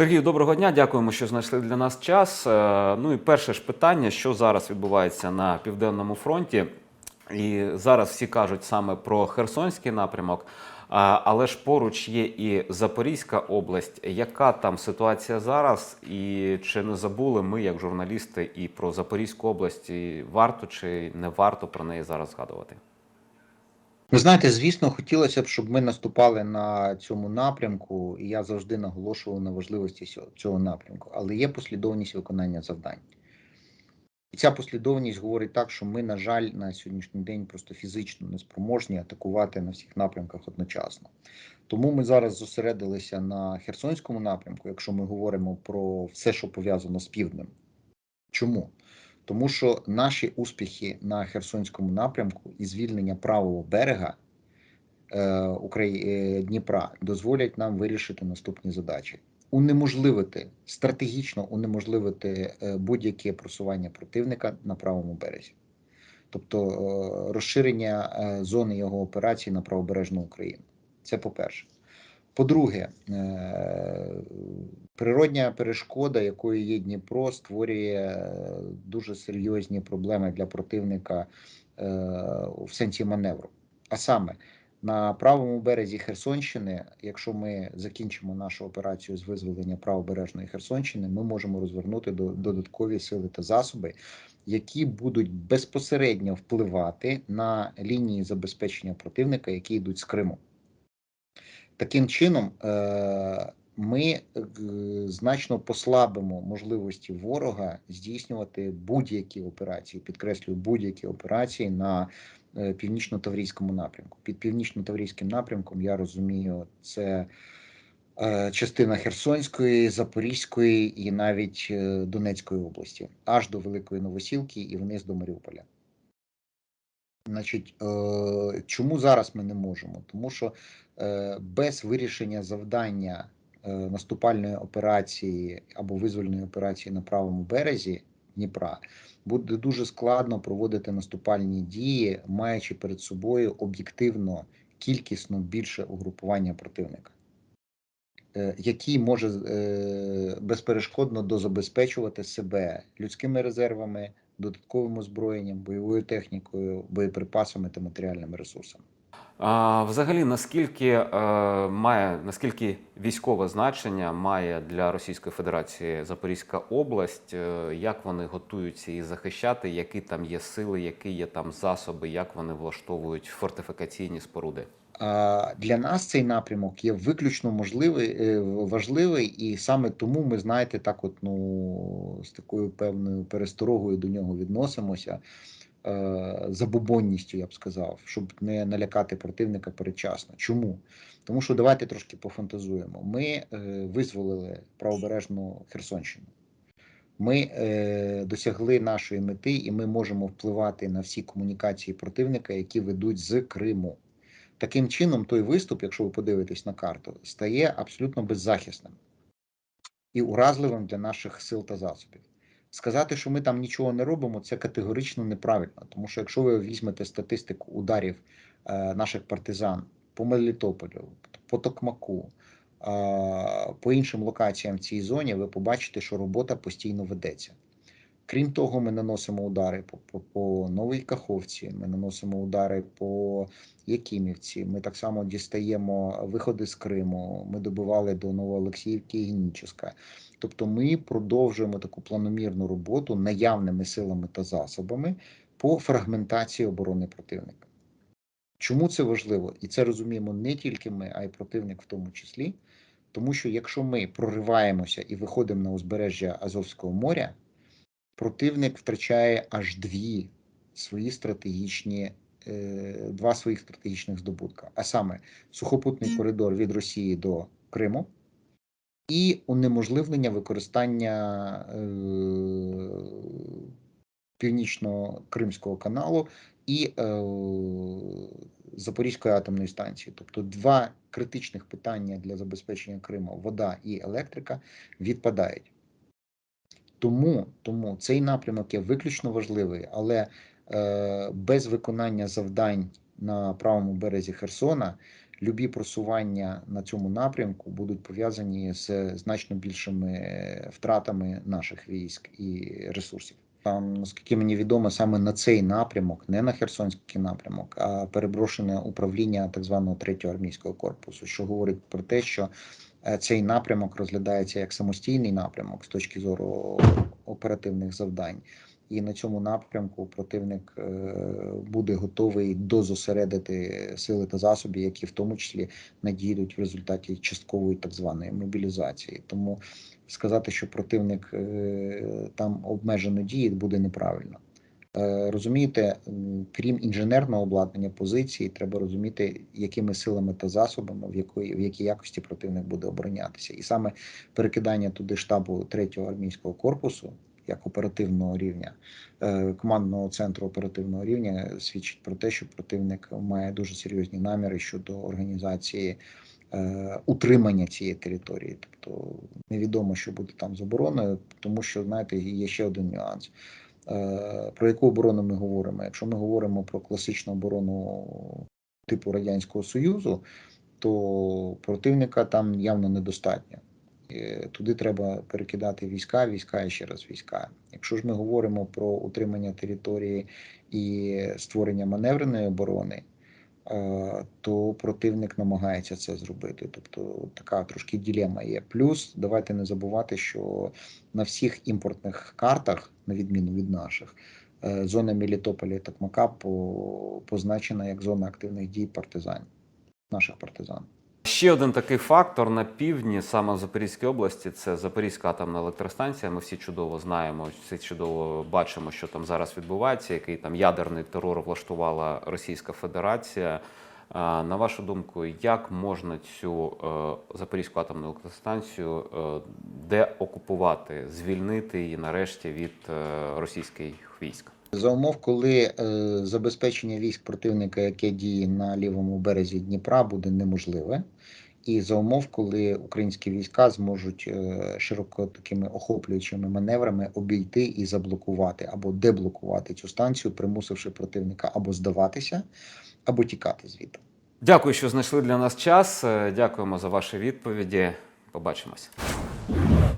Сергію, доброго дня. Дякуємо, що знайшли для нас час. Е, Ну і перше ж питання, що зараз відбувається на південному фронті. І зараз всі кажуть саме про Херсонський напрямок, але ж поруч є і Запорізька область. Яка там ситуація зараз? І чи не забули ми, як журналісти, і про Запорізьку область? І варто чи не варто про неї зараз згадувати? Ви знаєте, звісно, хотілося б, щоб ми наступали на цьому напрямку, і я завжди наголошував на важливості цього- напрямку. Але є послідовність виконання завдань. І ця послідовність говорить так, що ми, на жаль, на сьогоднішній день просто фізично не спроможні атакувати на всіх напрямках одночасно. Тому ми зараз зосередилися на Херсонському напрямку, якщо ми говоримо про все, що пов'язано з півднем. Чому? Тому що наші успіхи на Херсонському напрямку і звільнення правого берега е, е, Дніпра дозволять нам вирішити наступні задачі: унеможливити стратегічно унеможливити е, будь-яке просування противника на правому березі, тобто е, розширення зони його операцій на правобережну Україну. Це по-перше. По-друге, е, природня перешкода, якою є Дніпро, створює е, дуже серйозні проблеми для противника е, в сенсі маневру. А саме на правому березі Херсонщини, якщо ми закінчимо нашу операцію з визволення правобережної Херсонщини, ми можемо розвернути до- додаткові сили та засоби, які будуть безпосередньо впливати на лінії забезпечення противника, які йдуть з Криму. Таким чином, е, ми е, значно послабимо можливості ворога здійснювати будь-які операції, підкреслюю, будь-які операції на е, північно-таврійському напрямку. Під північно-таврійським напрямком я розумію, це частина Херсонської, Запорізької і навіть Донецької області, аж до Великої Новосілки і вниз до Маріуполя. Значить, е, чому зараз ми не можемо? Тому що е, без вирішення завдання е, наступальної операції або визвольної операції на правому березі Дніпра буде дуже складно проводити наступальні дії, маючи перед собою об'єктивно кількісно більше угрупування противника, який може безперешкодно дозабезпечувати себе людськими резервами, додатковим озброєнням, бойовою технікою, боєприпасами та матеріальними ресурсами. А, взагалі, наскільки е, має наскільки військове значення має для Російської Федерації Запорізька область? Е, як вони готуються її захищати? Які там є сили, які є там засоби, як вони влаштовують фортифікаційні споруди? Для нас цей напрямок є виключно можливий, е, важливий, і саме тому ми, знаєте, так от ну з такою певною пересторогою до нього відносимося, е, забобонністю, я б сказав, щоб не налякати противника передчасно. Чому? Тому що давайте трошки пофантазуємо. Ми е, визволили правобережну Херсонщину. Ми е, досягли нашої мети, і ми можемо впливати на всі комунікації противника, які ведуть з Криму. Таким чином, той виступ, якщо ви подивитесь на карту, стає абсолютно беззахисним і уразливим для наших сил та засобів. Сказати, що ми там нічого не робимо, це категорично неправильно, тому що якщо ви візьмете статистику ударів е, наших партизан по Мелітополю, по Токмаку, е, по іншим локаціям в цій зоні, ви побачите, що робота постійно ведеться. Крім того, ми наносимо удари по, по, по Новій Каховці, ми наносимо удари по Якимівці. Ми так само дістаємо виходи з Криму. Ми добивали до Новоолексіївки і Геніческа. Тобто, ми продовжуємо таку планомірну роботу наявними силами та засобами по фрагментації оборони противника. Чому це важливо? І це розуміємо не тільки ми, а й противник в тому числі. Тому що якщо ми прориваємося і виходимо на узбережжя Азовського моря, противник втрачає аж дві свої стратегічні, е, два своїх стратегічних здобутка, а саме сухопутний коридор від Росії до Криму і унеможливлення використання е, північно-кримського каналу і е, Запорізької атомної станції. Тобто два критичних питання для забезпечення Криму вода і електрика відпадають. Тому, тому цей напрямок є виключно важливий, але е, без виконання завдань на правому березі Херсона любі просування на цьому напрямку будуть пов'язані з значно більшими втратами наших військ і ресурсів. Там, наскільки мені відомо, саме на цей напрямок, не на Херсонський напрямок, а переброшене управління так званого третього армійського корпусу, що говорить про те, що е, цей напрямок розглядається як самостійний напрямок з точки зору оперативних завдань. І на цьому напрямку противник е, буде готовий дозосередити сили та засоби, які в тому числі надійдуть в результаті часткової так званої мобілізації. Тому сказати, що противник е, там обмежено діє, буде неправильно. Е, Розумієте, крім інженерного обладнання позиції, треба розуміти, якими силами та засобами, в якої в якій якості противник буде оборонятися, і саме перекидання туди штабу третього армійського корпусу як оперативного рівня, е, командного центру оперативного рівня свідчить про те, що противник має дуже серйозні наміри щодо організації е, утримання цієї території. Тобто невідомо, що буде там з обороною, тому що знаєте, є ще один нюанс. Е, Про яку оборону ми говоримо? Якщо ми говоримо про класичну оборону типу Радянського Союзу, то противника там явно недостатньо. Туди треба перекидати війська, війська і ще раз війська. Якщо ж ми говоримо про утримання території і створення маневреної оборони, е, то противник намагається це зробити. Тобто така трошки ділема є. Плюс давайте не забувати, що на всіх імпортних картах, на відміну від наших, е, зона Мелітополя і Токмака по- позначена як зона активних дій партизанів, наших партизан. Ще один такий фактор на півдні, саме в Запорізькій області, це Запорізька атомна електростанція. Ми всі чудово знаємо, всі чудово бачимо, що там зараз відбувається, який там ядерний терор влаштувала Російська Федерація. На вашу думку, як можна цю е, Запорізьку атомну електростанцію е, деокупувати, звільнити її нарешті від е, російських військ? За умов, коли е, забезпечення військ противника, яке діє на лівому березі Дніпра, буде неможливе, і за умов, коли українські війська зможуть е, широко такими охоплюючими маневрами обійти і заблокувати або деблокувати цю станцію, примусивши противника або здаватися, або тікати звідти. Дякую, що знайшли для нас час. Е, Дякуємо за ваші відповіді. Побачимось.